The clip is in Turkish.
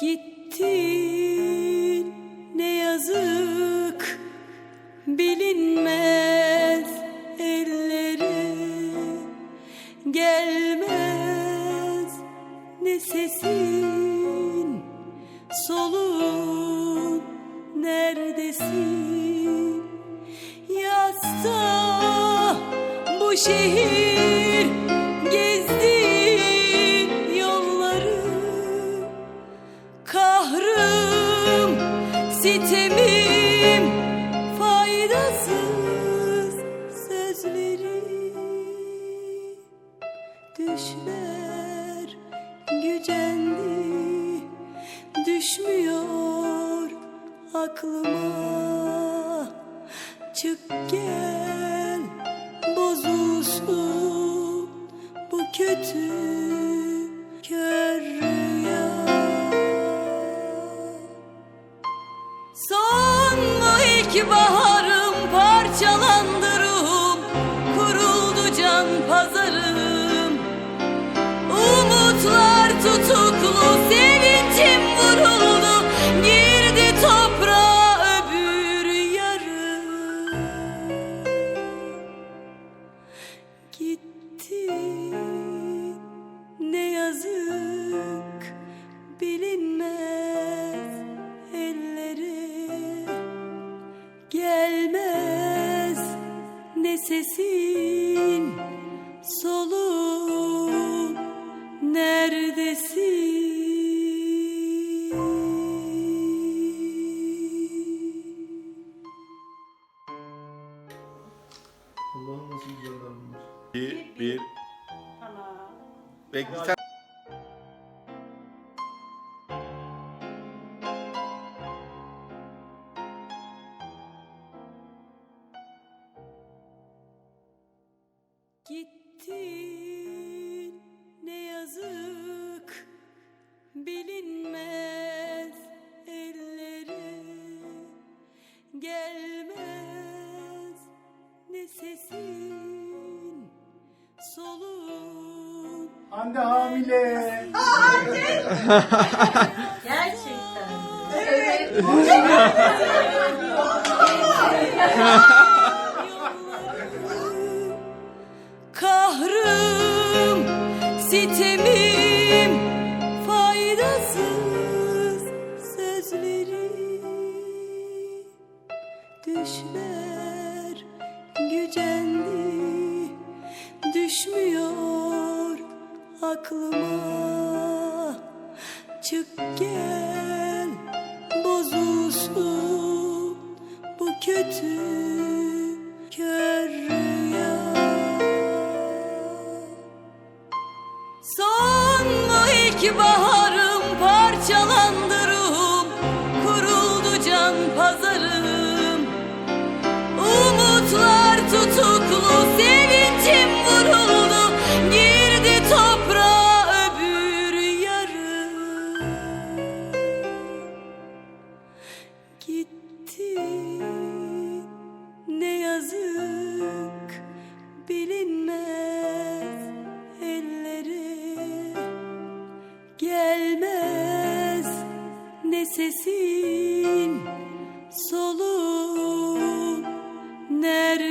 Gittin. Ne yazık bilinmez elleri. Gelmez ne sesin soluğun neredesin? Yasta bu şehir sitemim, faydasız sözleri Düşler gücendi, düşmüyor aklıma. Çık gel, bozulsun ilk baharım parçalandı ruhum Kuruldu can pazarım. Umutlar tutuklu sevincim vuruldu Girdi toprağa öbür yarım. Gitti ne sesin soluğun neredesin? Allah'ım nasıl güzeller bunlar. Bir, bir. Tamam. Bekle Gittin ne yazık bilinmez elleri gelmez ne sesin soluğun Anne hamile. Gerçekten. Kahrım, sitemim, faydasız sözleri Düşler gücendi, düşmüyor aklıma. Çık gel, you behind. sesin soluğu nerede?